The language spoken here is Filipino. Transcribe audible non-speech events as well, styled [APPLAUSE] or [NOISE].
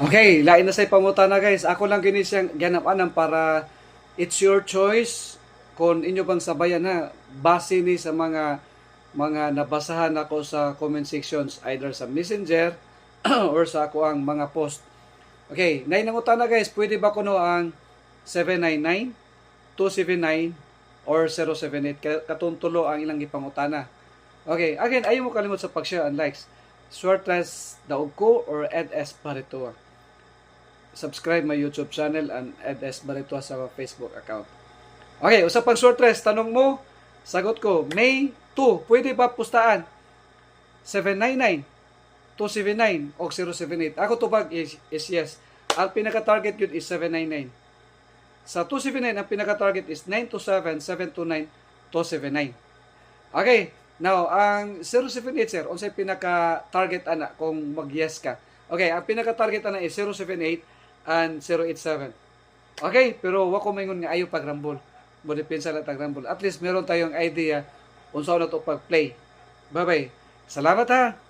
Okay, lain na say pamuta na guys. Ako lang gini siyang ganapanan para it's your choice kung inyo bang sabayan na base ni sa mga mga nabasahan ako sa comment sections either sa messenger [CLEARS THROAT] or sa ako ang mga post. Okay, nay nangutan na guys, pwede ba kuno ang 799, 279 or 078 Ka- katuntulo ang ilang ipangutana. Okay, again, ayaw mo kalimot sa pag-share and likes. Swertres Daog ko or Ed S. Baritoa. Subscribe my YouTube channel and Ed S. Baritoa sa Facebook account. Okay, usap pang Swertres, tanong mo, sagot ko, May 2, pwede ba pustaan? 799, 279, o 078. Ako tubag is, is yes. Ang pinaka-target yun is 799. Sa 279, ang pinaka-target is 927, 729, 279. Okay, now, ang 078, sir, unsay pinaka-target ana kung mag-yes ka. Okay, ang pinaka-target ana is 078 and 087. Okay, pero wa ko maingon nga ayo pagrambol. Mo depensa na tagrambol. At least meron tayong idea kung saan na to pag-play. Bye-bye. Salamat ha.